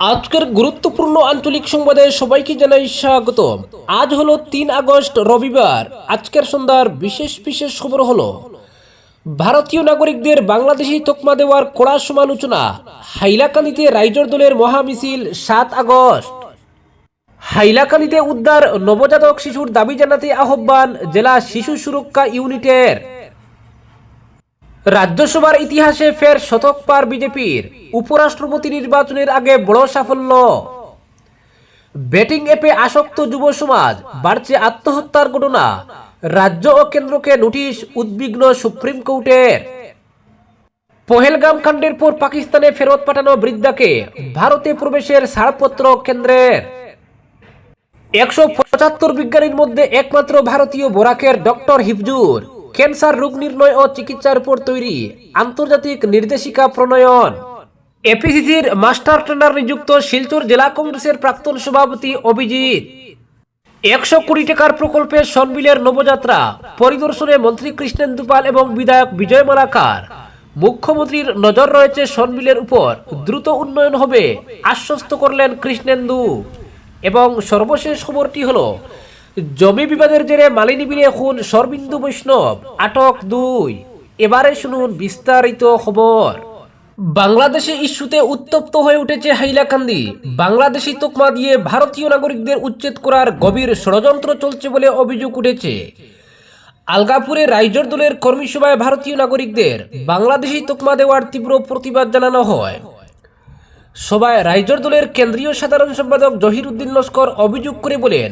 আজকের গুরুত্বপূর্ণ আঞ্চলিক সংবাদে সবাইকে জানাই স্বাগত আজ হলো তিন আগস্ট, রবিবার। আজকের সন্ধ্যার বিশেষ বিশেষ খবর হলো, ভারতীয় নাগরিকদের বাংলাদেশি তকমা দেওয়ার কড়া সমালোচনা, হাইলাকান্দিতে রাইজর দলের মহামিছিল সাত আগস্ট। হাইলাকান্দিতে উদ্ধার নবজাতক শিশুর দাবি জানাতে আহ্বান জেলা শিশু সুরক্ষা ইউনিটের। রাজ্যসভার ইতিহাসে ফের শতক পার বিজেপির উপরাষ্ট্রপতি নির্বাচনের আগে বড় সাফল্য। ব্যাটিং অ্যাপে আসক্ত যুব সমাজ, বাড়ছে আত্মহত্যার ঘটনা। রাজ্য ও কেন্দ্রকে নোটিশ উদ্বিগ্ন সুপ্রিম কোর্টের। পহেলগাম কাণ্ডের পর পাকিস্তানে ফেরত পাঠানো বৃদ্ধাকে ভারতে প্রবেশের ছাড়পত্র কেন্দ্রের। একশো পঁচাত্তর বিজ্ঞানীর মধ্যে একমাত্র ভারতীয় বোরাকের ডক্টর হিফজুর। ক্যান্সার রোগ নির্ণয় ও চিকিৎসার উপর তৈরি আন্তর্জাতিক নির্দেশিকা প্রণয়ন। এপিসিসির মাস্টার ট্রেনার নিযুক্ত শিলচর জেলা কংগ্রেসের প্রাক্তন সভাপতি অভিজিৎ। একশো কোটি টাকার প্রকল্পে সনবিলের নবযাত্রা, পরিদর্শনে মন্ত্রী কৃষ্ণেন্দু পাল এবং বিধায়ক বিজয় মালাকার। মুখ্যমন্ত্রীর নজর রয়েছে সনবিলের উপর, দ্রুত উন্নয়ন হবে, আশ্বস্ত করলেন কৃষ্ণেন্দু। এবং সর্বশেষ খবরটি হলো জমি বিবাদের জেরে মালিনী বিলে খুন সরবিন্দু বৈষ্ণব। আটক দুই। এবারে শুনুন বিস্তারিত খবর। বাংলাদেশে ইস্যুতে উত্তপ্ত হয়ে উঠেছে হাইলাকান্দি। বাংলাদেশি তোকমা দিয়ে ভারতীয় নাগরিকদের উচ্ছেদ করার গভীর ষড়যন্ত্র চলছে বলে অভিযোগ উঠেছে। আলগাপুরে রাইজর দলের কর্মীসভায় ভারতীয় নাগরিকদের বাংলাদেশি তোকমা দেওয়ার তীব্র প্রতিবাদ জানানো হয়। সভায় রাইজর দলের কেন্দ্রীয় সাধারণ সম্পাদক জহির উদ্দিন লস্কর অভিযোগ করে বলেন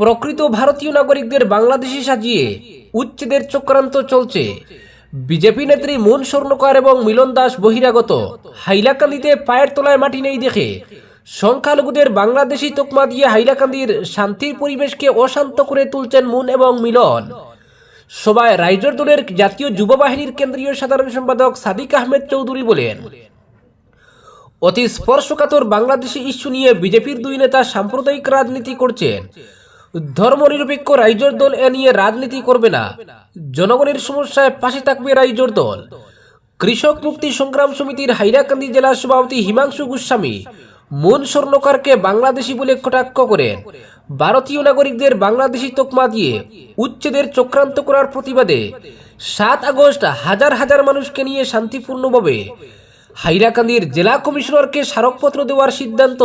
প্রকৃত ভারতীয় নাগরিকদের বাংলাদেশি সাজিয়ে উচ্ছেদের চক্রান্ত চলছে। বিজেপি নেত্রী মুন স্বর্ণকার এবং মিলন দাস বহিরাগত হাইলাকান্দিতে পায়ের তলায় মাটি নেই দেখে সংখ্যালঘুদের বাংলাদেশি তোকমা দিয়ে হাইলাকান্দির শান্তির পরিবেশকে অশান্ত করে তুলছেন মুন এবং মিলন। সভায় রাইজর দলের জাতীয় যুব বাহিনীর কেন্দ্রীয় সাধারণ সম্পাদক সাদিক আহমেদ চৌধুরী বলেন, অতি স্পর্শকাতর বাংলাদেশি ইস্যু নিয়ে বিজেপির দুই নেতা সাম্প্রদায়িক রাজনীতি করছেন। ধর্মনিরপেক্ষ রাইজর দল এ নিয়ে রাজনীতি করবে না। জনগণের সমস্যায় পাশে থাকবে রাইজর দল। কৃষক মুক্তি সংগ্রাম সমিতির হাইরাকান্দি জেলা সভাপতি হিমাংশু গোস্বামী মন স্বর্ণকারকে বাংলাদেশি বলে কটাক্ষ করেন। ভারতীয় নাগরিকদের বাংলাদেশি তোকমা দিয়ে উচ্ছেদের চক্রান্ত করার প্রতিবাদে সাত আগস্ট হাজার হাজার মানুষকে নিয়ে শান্তিপূর্ণভাবে হাইরাকান্দির জেলা কমিশনারকে স্মারকপত্র দেওয়ার সিদ্ধান্ত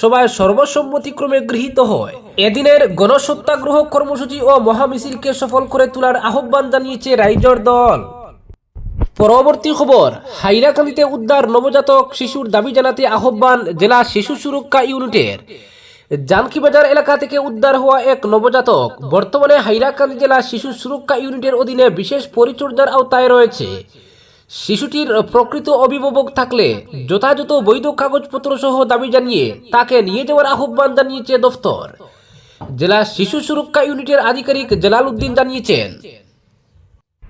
সভায় সর্বসম্মতিক্রমে গৃহীত হয়। এদিনের গণসত্যাগ্রহ কর্মসূচি ও মহামিছিলকে সফল করে তোলার আহ্বান জানিয়েছে রাইজর দল। পরবর্তী খবর হাইরাকান্দিতে উদ্ধার নবজাতক শিশুর দাবি জানাতে আহ্বান জেলা শিশু সুরক্ষা ইউনিটের। জানকিবাজার এলাকা থেকে উদ্ধার হওয়া এক নবজাতক বর্তমানে হাইরাকান্দি জেলা শিশু সুরক্ষা ইউনিটের অধীনে বিশেষ পরিচর্যার আওতায় রয়েছে। শিশুটির প্রকৃত অভিভাবক থাকলে যথাযথ বৈধ কাগজপত্র সহ দাবি জানিয়ে তাকে নিয়ে যাওয়ার আহ্বান জানিয়েছে দফতর। জেলা শিশু সুরক্ষা ইউনিটের আধিকারিক জেলাল উদ্দিন জানিয়েছেন,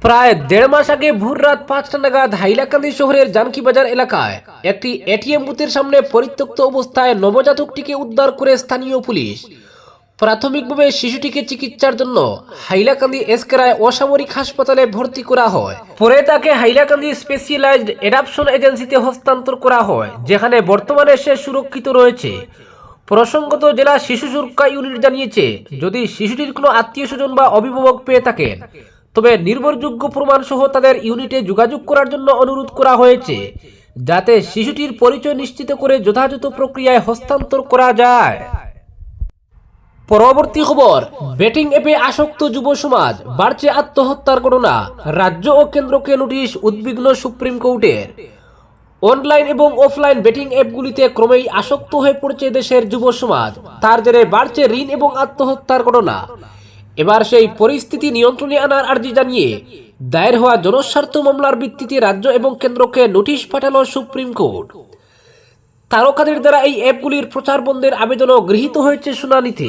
প্রায় দেড় মাস আগে ভোর রাত পাঁচটা নাগাদ হাইলাকান্দি শহরের জানকিবাজার এলাকায় একটি এটিএম বুথের সামনে পরিত্যক্ত অবস্থায় নবজাতকটিকে উদ্ধার করে স্থানীয় পুলিশ প্রাথমিকভাবে শিশুটিকে চিকিৎসার জন্য হাইলাকান্দি এসকেরায় অসামরিক হাসপাতালে ভর্তি করা হয়। পরে তাকে হাইলাকান্দি স্পেশালাইজড অ্যাডাপশন এজেন্সিতে হস্তান্তর করা হয়, যেখানে বর্তমানে সে সুরক্ষিত রয়েছে। প্রসঙ্গত জেলা শিশু সুরক্ষা ইউনিট জানিয়েছে, যদি শিশুটির কোনো আত্মীয় স্বজন বা অভিভাবক পেয়ে থাকেন, তবে নির্ভরযোগ্য প্রমাণ সহ তাদের ইউনিটে যোগাযোগ করার জন্য অনুরোধ করা হয়েছে, যাতে শিশুটির পরিচয় নিশ্চিত করে যথাযথ প্রক্রিয়ায় হস্তান্তর করা যায়। পরবর্তী খবর, ব্যাটিং অ্যাপে আসক্ত যুব সমাজ, বাড়ছে আত্মহত্যার ঘটনা, রাজ্য ও কেন্দ্রকে নোটিশ উদ্বিগ্ন সুপ্রিম কোর্টের। অনলাইন এবং অফলাইন ব্যাটিং অ্যাপগুলিতে ক্রমেই আসক্ত হয়ে পড়ছে দেশের যুব সমাজ, তার জেরে বাড়ছে ঋণ এবং আত্মহত্যার ঘটনা। এবার সেই পরিস্থিতি নিয়ন্ত্রণে আনার আর্জি জানিয়ে, দায়ের হওয়া জনস্বার্থ মামলার ভিত্তিতে রাজ্য এবং কেন্দ্রকে নোটিশ পাঠালো সুপ্রিম কোর্ট। তারকাদের দ্বারা এই অ্যাপগুলির প্রচার বন্ধের আবেদনও গৃহীত হয়েছে শুনানিতে।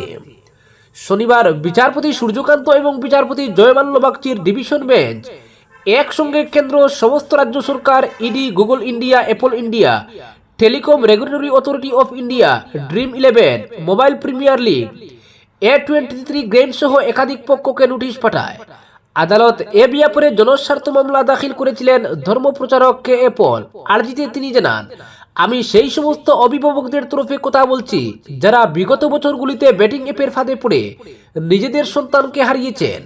শনিবার বিচারপতি সূর্যকান্ত এবং বিচারপতি জয়মাল্য বাগচির ডিভিশন বেঞ্চ একসঙ্গে কেন্দ্র, সমস্ত রাজ্য সরকার, ED, Google India, Apple India, Telecom Regulatory Authority of India, Dream Eleven, Mobile Premier League, A twenty three game সহ একাধিক পক্ষকে নোটিশ পাঠায়। আদালত এ ব্যাপারে জনস্বার্থ মামলা দাখিল করেছিলেন ধর্মপ্রচারক কে এ পল। আর্জিতে তিনি জানান আমি সেই সমস্ত অভিভাবকদের তরফে কথা বলছি, যারা বিগত বছরগুলিতে ব্যাটিং অ্যাপের ফাঁদে পড়ে নিজেদের সন্তানকে হারিয়েছেন।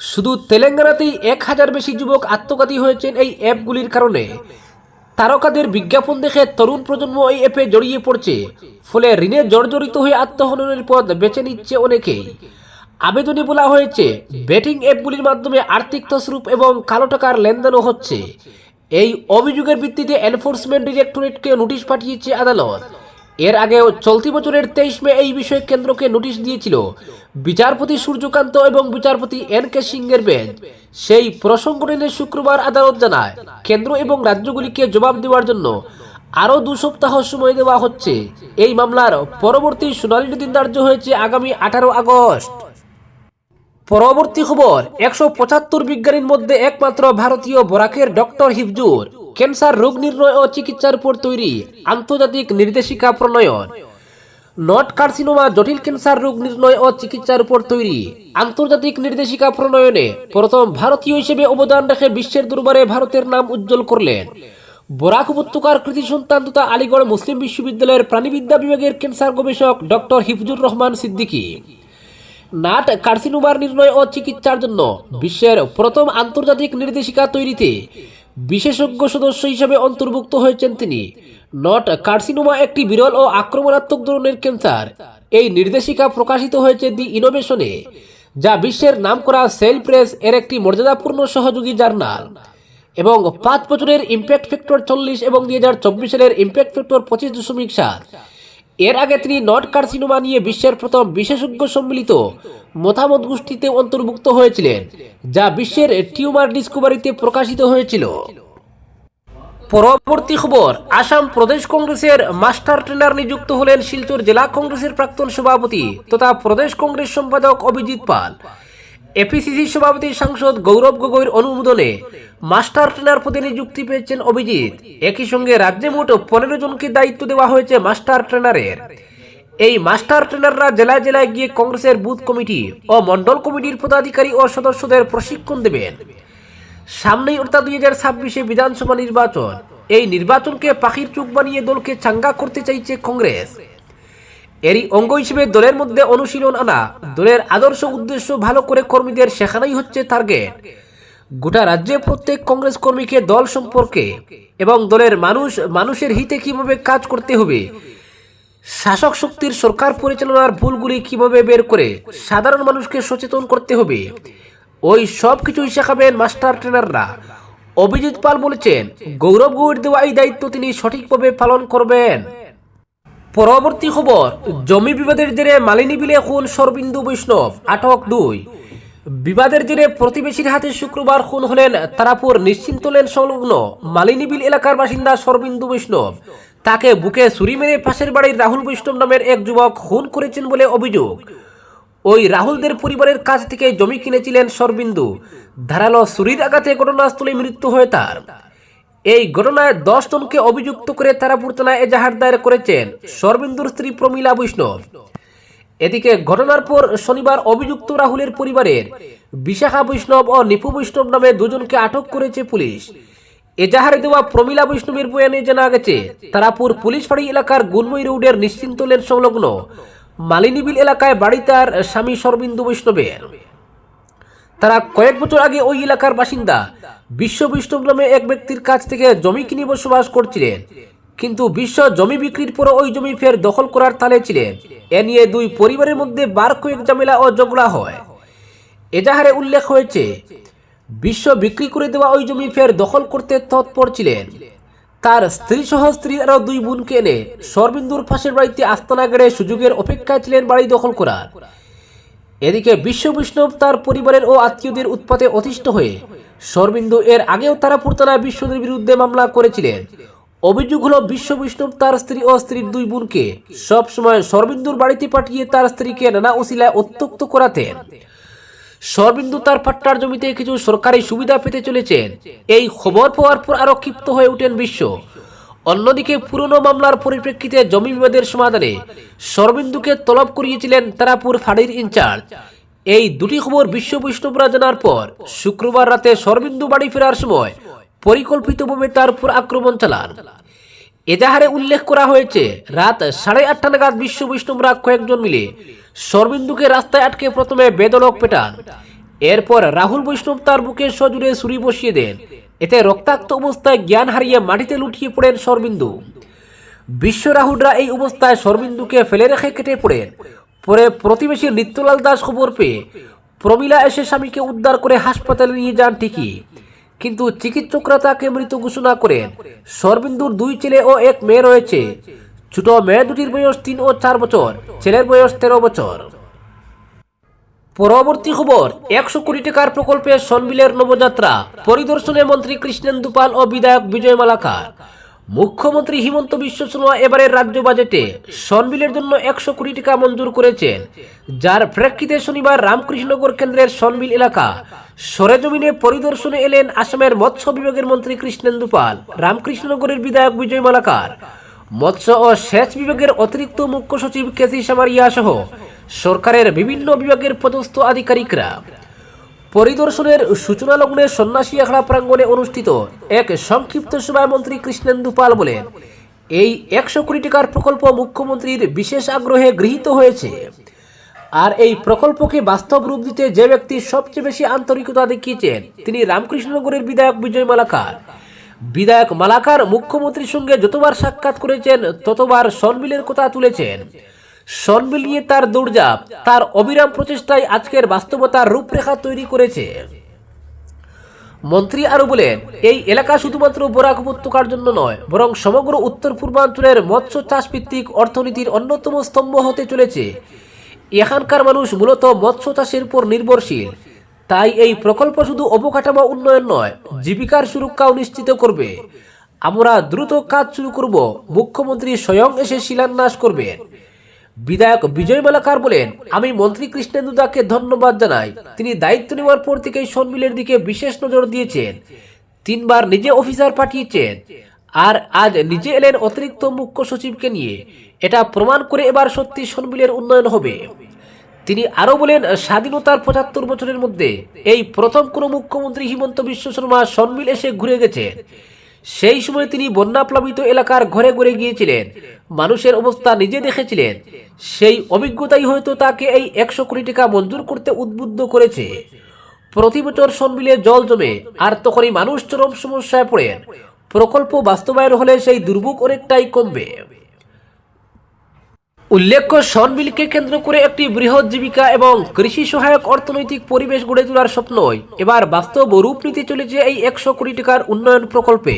শুধু তেলেঙ্গানাতেই এক হাজার বেশি যুবক আত্মঘাতী হয়েছেন এই অ্যাপগুলির কারণে। তারকাদের বিজ্ঞাপন দেখে তরুণ প্রজন্ম এই অ্যাপে জড়িয়ে পড়ছে, ফলে ঋণে জর্জরিত হয়ে আত্মহননের পথ বেছে নিচ্ছে অনেকেই। আবেদনে বলা হয়েছে, ব্যাটিং অ্যাপগুলির মাধ্যমে আর্থিক তসরূপ এবং কালো টাকার লেনদেনও হচ্ছে। এই অভিযোগের ভিত্তিতে এনফোর্সমেন্ট ডিরেক্টরেটকে নোটিশ পাঠিয়েছে আদালত। এর আগেও চলতি বছরের তেইশ মে এই বিষয়ে কেন্দ্রকে নোটিশ দিয়েছিল। বিচারপতি সূর্যকান্ত এবং বিচারপতি এন কে সিংয়ের বেঞ্চ সেই প্রসঙ্গ টেনে শুক্রবার আদালত জানায়, কেন্দ্র এবং রাজ্যগুলিকে জবাব দেওয়ার জন্য আরও দু সপ্তাহ সময় দেওয়া হচ্ছে। এই মামলার পরবর্তী শুনানির দিন ধার্য হয়েছে আগামী আঠারো আগস্ট। পরবর্তী খবর, একশো পঁচাত্তর বিজ্ঞানীর মধ্যে একমাত্র ভারতীয় বরাকের ডক্টর হিফজুর, ক্যান্সার রোগ নির্ণয় ও চিকিৎসার উপর তৈরি আন্তর্জাতিক নির্দেশিকা প্রণয়ন। নট কার্সিনোমা জটিল ক্যান্সার রোগ নির্ণয় ও চিকিৎসার উপর তৈরি আন্তর্জাতিক নির্দেশিকা প্রণয়নে প্রথম ভারতীয় হিসেবে অবদান রেখে বিশ্বের দরবারে ভারতের নাম উজ্জ্বল করলেন। বরাক উপত্যকার কৃতি সন্তান তথা আলিগড় মুসলিম বিশ্ববিদ্যালয়ের প্রাণীবিদ্যা বিভাগের ক্যান্সার গবেষক ডক্টর হিফজুর রহমান সিদ্দিকী। নাট কার্সিনোমার নির্ণয় ও চিকিৎসার জন্য বিশ্বের প্রথম আন্তর্জাতিক নির্দেশিকা তৈরিতে বিশেষজ্ঞ সদস্য হিসেবে অন্তর্ভুক্ত হয়েছেন তিনি। নট কার্সিনোমা একটি বিরল ও আক্রমণাত্মক ধরনের ক্যান্সার। এই নির্দেশিকা প্রকাশিত হয়েছে দি ইনোভেশনে, যা বিশ্বের নামকরা সেল প্রেস এর একটি মর্যাদাপূর্ণ সহযোগী জার্নাল এবং পাঁচ বছরের ইম্প্যাক্ট ফ্যাক্টর চল্লিশ এবং দুই হাজার চব্বিশ সালের ইম্প্যাক্ট ফ্যাক্টর পঁচিশ দশমিক সাত। এর আগে তিনি নট কার্সিনোমা নিয়ে বিশ্বের প্রথম বিশেষজ্ঞ সম্মিলিত মতামত গোষ্ঠীতে অন্তর্ভুক্ত হয়েছিলেন, যা বিশ্বের টিউমার ডিসকভারিতে প্রকাশিত হয়েছিল। পরবর্তী খবর, আসাম প্রদেশ কংগ্রেসের মাস্টার ট্রেনার নিযুক্ত হলেন শিলচর জেলা কংগ্রেসের প্রাক্তন সভাপতি তথা প্রদেশ কংগ্রেস সম্পাদক অভিজিৎ পাল। এপিসিসি সভাপতি সাংসদ গৌরব গগৈর অনুমোদনে মাস্টার ট্রেনার পদে নিযুক্তি পেয়েছেন অভিজিৎ। একই সঙ্গে রাজ্যে মোট পনেরো জনকে দায়িত্ব দেওয়া হয়েছে মাস্টার ট্রেনারের। এই মাস্টার ট্রেনাররা জেলায় জেলায় গিয়ে কংগ্রেসের বুথ কমিটি ও মন্ডল কমিটির পদাধিকারী ও সদস্যদের প্রশিক্ষণ দেবেন। সামনেই অর্থাৎ দুই হাজার ছাব্বিশে বিধানসভা নির্বাচন। এই নির্বাচনকে পাখির চুপ বানিয়ে দলকে চাঙ্গা করতে চাইছে কংগ্রেস। এরই অঙ্গ হিসেবে দলের মধ্যে অনুশীলন আনা, দলের আদর্শ উদ্দেশ্য ভালো করে কর্মীদের শেখানোই হচ্ছে টার্গেট গোটা রাজ্যে প্রত্যেক কংগ্রেস কর্মীকে দল সম্পর্কে এবং দলের মানুষ, মানুষের হিতে কীভাবে কাজ করতে হবে, শাসক শক্তির সরকার পরিচালনার ভুলগুলি কীভাবে বের করে সাধারণ মানুষকে সচেতন করতে হবে, ওই সব কিছুই শেখাবেন মাস্টার ট্রেনাররা। অভিজিৎ পাল বলেছেন, গৌরব গৌড় দেওয়া এই দায়িত্ব তিনি সঠিকভাবে পালন করবেন। পরবর্তী খবর, জমি বিবাদের জেরে মালিনী বিলে খুন সরবিন্দু বৈষ্ণব, আটক দুই। বিবাদের জেরে প্রতিবেশীর হাতে শুক্রবার খুন হলেন তারাপুর নিশ্চিন্ত লেন সংলগ্ন মালিনী বিল এলাকার বাসিন্দা সরবিন্দু বৈষ্ণব। তাকে বুকে ছুরি মেরে পাশের বাড়ির রাহুল বৈষ্ণব নামের এক যুবক খুন করেছেন বলে অভিযোগ। ওই রাহুলদের পরিবারের কাছ থেকে জমি কিনেছিলেন সরবিন্দু। ধারালো ছুরির আঘাতে ঘটনাস্থলে মৃত্যু হয় তার। এই ঘটনায় দশ জনকে অভিযুক্ত করে তারাপুর থানায় এজাহার দায়ের করেছেন সরবিন্দুর স্ত্রী প্রমীলা বৈষ্ণব। এদিকে ঘটনার পর শনিবার অভিযুক্ত রাহুলের পরিবারের বিশাখা বৈষ্ণব ও নিপু বৈষ্ণব নামে দুজনকে আটক করেছে পুলিশ। এজাহারে দেওয়া প্রমীলা বৈষ্ণবের বয়ানে জানা গেছে, তারাপুর পুলিশ ফাঁড়ি এলাকার গুনমই রোডের নিশ্চিন্ত লেন সংলগ্ন মালিনীবিল এলাকায় বাড়ি তার স্বামী সরবিন্দু বৈষ্ণবের। তারা কয়েক বছর আগে ওই এলাকার বাসিন্দা বিশ্ব বৈষ্ণব নামে এক ব্যক্তির কাছ থেকে জমি কিনে বসবাস করছিলেন। কিন্তু বিশ্ব জমি বিক্রির পর ওই জমি ফের দখল করার তালে ছিলেন। এ নিয়ে দুই পরিবারের মধ্যে বার কয়েক ঝামেলা ও ঝগড়া হয়। এজাহারে উল্লেখ হয়েছে, বিশ্ব বিক্রি করে দেওয়া ওই জমি ফের দখল করতে তৎপর ছিলেন। তার স্ত্রী সহ স্ত্রীর আরও দুই বোনকে এনে সরবিন্দুর পাশের বাড়িতে আস্তানা গেড়ে সুযোগের অপেক্ষায় ছিলেন বাড়ি দখল করার। এদিকে বিশ্ব বৈষ্ণব তার পরিবারের ও আত্মীয়দের উৎপাতে অতিষ্ঠ হয়ে সরবিন্দু এর আগেও তারা পুরতানা বিশ্বদের বিরুদ্ধে মামলা করেছিলেন। অভিযোগ হলো, বিশ্ব বৈষ্ণব তার স্ত্রী ও স্ত্রীর দুই বোনকে সবসময় সময় বাড়িতে পাঠিয়ে তার স্ত্রীকে নানা উসিলায় উত্তক্ত করাতেন। সরবিন্দু তার পাট্টার জমিতে কিছু সরকারি সুবিধা পেতে চলেছেন। এই খবর পাওয়ার পর আরও ক্ষিপ্ত হয়ে ওঠেন বিশ্ব। অন্যদিকে পুরনো মামলার পরিপ্রেক্ষিতে জমি বিবাদের সমাধানে সরবিন্দুকে তলব করিয়েছিলেন তারাপুর ফাঁড়ির ইনচার্জ। এই দুটি খবর বিশ্ব বৈষ্ণবরা জানার পর শুক্রবার রাতে সরবিন্দু বাড়ি ফেরার সময় পরিকল্পিতভাবে তার উপর আক্রমণ চালান। এজাহারে উল্লেখ করা হয়েছে, রাত সাড়ে আটটা নাগাদ বিশ্ব বৈষ্ণবরা কয়েকজন মিলে সরবিন্দুকে রাস্তায় আটকে প্রথমে বেদনক পেটান। এরপর রাহুল বৈষ্ণব তার বুকে সজুরে ছুরি বসিয়ে দেন। এতে রক্তাক্ত অবস্থায় জ্ঞান হারিয়ে মাটিতে লুটিয়ে পড়েন সরবিন্দু বিশ্ব রাহুলরা এই অবস্থায় সরবিন্দুকে ফেলে রেখে কেটে পড়েন পরে প্রতিবেশী নিত্যলাল দাস খবর পেয়ে প্রমিলা এসে স্বামীকে উদ্ধার করে হাসপাতালে নিয়ে যান ঠিকই। কিন্তু চিকিৎসকরা তাকে মৃত ঘোষণা করেন। সরবিন্দুর দুই ছেলে ও এক মেয়ে রয়েছে। ছোট মেয়ে দুটির বয়স তিন ও চার বছর, ছেলের বয়স তেরো বছর। পরবর্তী খবর, একশো কোটি টাকার প্রকল্পে সনবিলের নবযাত্রা, পরিদর্শনে মন্ত্রী কৃষ্ণেন্দু পাল ও বিধায়ক বিজয় মালাকার। মুখ্যমন্ত্রী হিমন্ত বিশ্ব শর্মা এবারের রাজ্য বাজেটে সনবিলের জন্য একশো কোটি টাকা মঞ্জুর করেছেন, যার প্রেক্ষিতে শনিবার রামকৃষ্ণনগর কেন্দ্রের সনবিল এলাকা, সরেজমিনে পরিদর্শনে এলেন আসামের মৎস্য বিভাগের মন্ত্রী কৃষ্ণেন্দু পাল, রামকৃষ্ণনগরের বিধায়ক বিজয় মালাকার। মৎস্য ও সেচ বিভাগের অতিরিক্ত মুখ্য সচিব কেসি সামারিয়া সহ সরকারের বিভিন্ন বিভাগের পদস্থ আধিকারিকরা। পরিদর্শনের সূচনা লগ্নে সন্ন্যাসী আখড়া প্রাঙ্গণে অনুষ্ঠিত এক সংক্ষিপ্ত সভায় মন্ত্রী কৃষ্ণেন্দু পাল বলেন, এই একশো কোটি টাকার প্রকল্প মুখ্যমন্ত্রীর বিশেষ আগ্রহে গৃহীত হয়েছে। আর এই প্রকল্পকে বাস্তব রূপ দিতে যে ব্যক্তি সবচেয়ে বেশি আন্তরিকতা দেখিয়েছেন, তিনি রামকৃষ্ণনগরের বিধায়ক বিজয় মালাকার। বিধায়ক মালাকার মুখ্যমন্ত্রীর সঙ্গে যতবার সাক্ষাৎ করেছেন, ততবার সনবিলের কথা তুলেছেন। সনবিল নিয়ে তার দৌড়জাপ তার অবিরাম প্রচেষ্টায় আজকের বাস্তবতার রূপরেখা তৈরি করেছে। মন্ত্রী আরও বলেন, এই এলাকা শুধুমাত্র বরাক উপত্যকার জন্য নয়, বরং সমগ্র উত্তর পূর্বাঞ্চলের মৎস্য চাষ ভিত্তিক অর্থনীতির অন্যতম স্তম্ভ হতে চলেছে। এখানকার মানুষ মূলত মৎস্য চাষের উপর নির্ভরশীল। তাই এই প্রকল্প শুধু অবকাঠামো উন্নয়ন নয়, জীবিকার সুরক্ষাও নিশ্চিত করবে। আমরা দ্রুত কাজ শুরু করব, মুখ্যমন্ত্রী স্বয়ং এসে শিলান্যাস করবেন। বিধায়ক বিজয় মালাকার বলেন, আমি মন্ত্রী কৃষ্ণেন্দু দাকে ধন্যবাদ জানাই। তিনি দায়িত্ব নেওয়ার পর থেকেই সনবিলের দিকে বিশেষ নজর দিয়েছেন। তিনবার নিজে অফিসার পাঠিয়েছেন আর আজ নিজে এলেন অতিরিক্ত মুখ্য সচিবকে নিয়ে। এটা প্রমাণ করে এবার সত্যি সনবিলের উন্নয়ন হবে। তিনি আরও বলেন, স্বাধীনতার পঁচাত্তর বছরের মধ্যে এই প্রথম কোনো মুখ্যমন্ত্রী হিমন্ত বিশ্ব শর্মা সনবিল এসে ঘুরে গেছেন। সেই সময় তিনি বন্যাপ্লাবিত এলাকার ঘরে ঘরে গিয়েছিলেন। মানুষের অবস্থা নিজে দেখেছিলেন। সেই অভিজ্ঞতাই হয়তো তাকে এই একশো কোটি টাকা মঞ্জুর করতে উদ্বুদ্ধ করেছে। প্রতি বছর সম্মিলে জল জমে আর তখনই মানুষ চরম সমস্যায় পড়েন। প্রকল্প বাস্তবায়ন হলে সেই দুর্ভোগ অনেকটাই কমবে। উল্লেখ্য সনবিলকে কেন্দ্র করে একটি বৃহৎ জীবিকা এবং কৃষি সহায়ক অর্থনৈতিক পরিবেশ গড়ে তোলার স্বপ্নই এবার বাস্তব রূপ নিতে চলেছে এই একশো কোটি টাকার উন্নয়ন প্রকল্পে।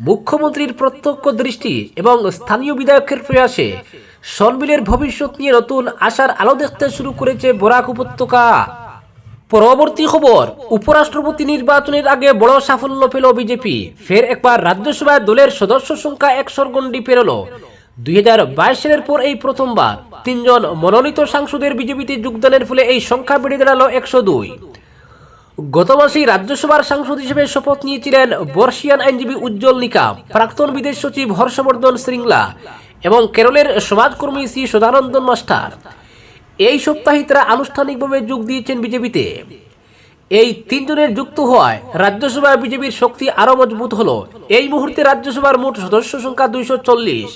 মুখ্যমন্ত্রীর প্রত্যক্ষ দৃষ্টি এবং স্থানীয় বিধায়কের প্রয়াসে সনবিলের ভবিষ্যৎ নিয়ে নতুন আশার আলো দেখতে শুরু করেছে বরাক উপত্যকা। পরবর্তী খবর, উপরাষ্ট্রপতি নির্বাচনের আগে বড় সাফল্য পেল বিজেপি। ফের একবার রাজ্যসভায় দলের সদস্য সংখ্যা এক গণ্ডি পেরোলো। দুই হাজার বাইশ সালের পর এই প্রথমবার তিনজন মনোনীত সাংসদের বিজেপিতে যোগদানের ফলে এই সংখ্যা বেড়ে দাঁড়াল একশো দুই। গত মাসেই রাজ্যসভার সাংসদ হিসেবে শপথ নিয়েছিলেন বর্ষিয়ান আইনজীবী উজ্জ্বল নিকাম, প্রাক্তন বিদেশ সচিব হর্ষবর্ধন শ্রীংলা এবং কেরলের সমাজকর্মী শ্রী সদানন্দন মাস্টার। এই সপ্তাহে তারা আনুষ্ঠানিকভাবে যোগ দিয়েছেন বিজেপিতে। এই তিনজনের যুক্ত হওয়ায় রাজ্যসভায় বিজেপির শক্তি আরও মজবুত হলো। এই মুহূর্তে রাজ্যসভার মোট সদস্য সংখ্যা দুইশো চল্লিশ।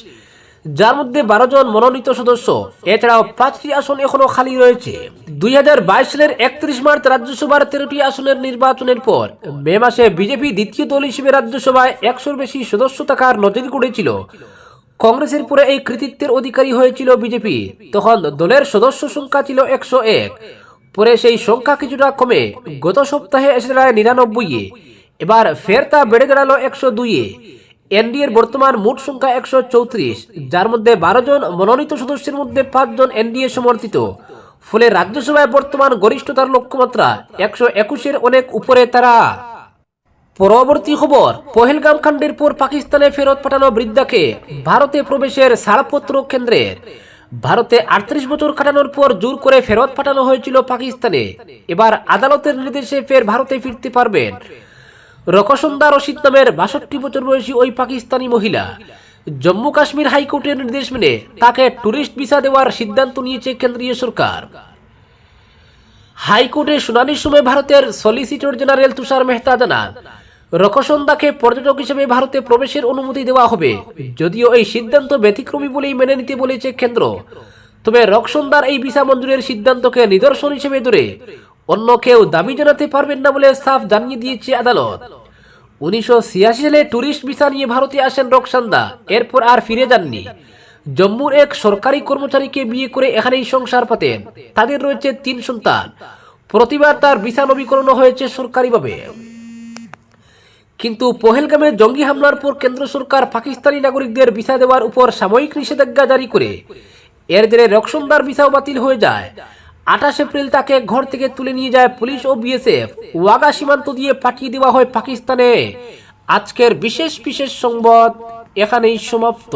যার মধ্যে বারো জন মনোনীত সদস্য। এছাড়াও পাঁচটি আসন এখনও খালি রয়েছে। দুই হাজার বাইশ সালের একত্রিশ মার্চ রাজ্যসভার তেরোটি আসনের নির্বাচনের পর মে মাসে বিজেপি দ্বিতীয় দল হিসেবে রাজ্যসভায় একশোর বেশি সদস্য থাকার নজির গড়েছিল কংগ্রেসের পরে এই কৃতিত্বের অধিকারী হয়েছিল বিজেপি। তখন দলের সদস্য সংখ্যা ছিল একশো এক। পরে সেই সংখ্যা কিছুটা কমে গত সপ্তাহে এসে দাঁড়ায় নিরানব্বই এবার ফের তা বেড়ে দাঁড়াল একশো দুইয়ে। এনডিএর বর্তমান মোট সংখ্যা একশো চৌত্রিশ, যার মধ্যে বারো জন মনোনীত সদস্যের মধ্যে পাঁচজন এনডিএ সমর্থিত। ফলে রাজ্যসভায় বর্তমান গরিষ্ঠতার লক্ষ্যমাত্রা একশো একুশের অনেক উপরে তারা। পরবর্তী খবর, পহেলগাম কাণ্ডের পর পাকিস্তানে ফেরত পাঠানো বৃদ্ধাকে ভারতে প্রবেশের ছাড়পত্র কেন্দ্রের। ভারতে আটত্রিশ বছর কাটানোর পর জোর করে ফেরত পাঠানো হয়েছিল পাকিস্তানে। এবার আদালতের নির্দেশে ফের ভারতে ফিরতে পারবেন। রকসন্দা রশিদ নামের বাষট্টি বছর বয়সী ওই পাকিস্তানি মহিলা জম্মু কাশ্মীর হাইকোর্টের নির্দেশ মেনে তাকে ট্যুরিস্ট ভিসা দেওয়ার সিদ্ধান্ত নিয়েছে কেন্দ্রীয় সরকার। হাইকোর্টে শুনানির সময় ভারতের সলিসিটর জেনারেল তুষার মেহতা জানান, রকসন্দাকে পর্যটক হিসেবে ভারতে প্রবেশের অনুমতি দেওয়া হবে। যদিও এই সিদ্ধান্ত ব্যতিক্রমী বলেই মেনে নিতে বলেছে কেন্দ্র। তবে রকসন্দার এই ভিসা মঞ্জুরের সিদ্ধান্তকে নিদর্শন হিসেবে ধরে অন্য কেউ দাবি জানাতে পারবেন না বলে সাফ জানিয়ে দিয়েছে আদালত। উনিশশো ছিয়াশি সালে ট্যুরিস্ট ভিসা নিয়ে ভারতে আসেন রকসান্দা। এরপর আর ফিরে যাননি। জম্মুর এক সরকারি কর্মচারীকে বিয়ে করে এখানেই সংসার পাতেন। তাদের রয়েছে তিন সন্তান। প্রতিবার তার ভিসা নবীকরণ হয়েছে সরকারিভাবে। কিন্তু পহেলগামে জঙ্গি হামলার পর কেন্দ্র সরকার পাকিস্তানি নাগরিকদের ভিসা দেওয়ার উপর সাময়িক নিষেধাজ্ঞা জারি করে। এর জেরে রকসন্দার ভিসাও বাতিল হয়ে যায়। আঠাশ এপ্রিল তাকে ঘর থেকে তুলে নিয়ে যায় পুলিশ ও বিএসএফ। ওয়াগা সীমান্ত দিয়ে পাঠিয়ে দেওয়া হয় পাকিস্তানে। আজকের বিশেষ বিশেষ সংবাদ এখানেই সমাপ্ত।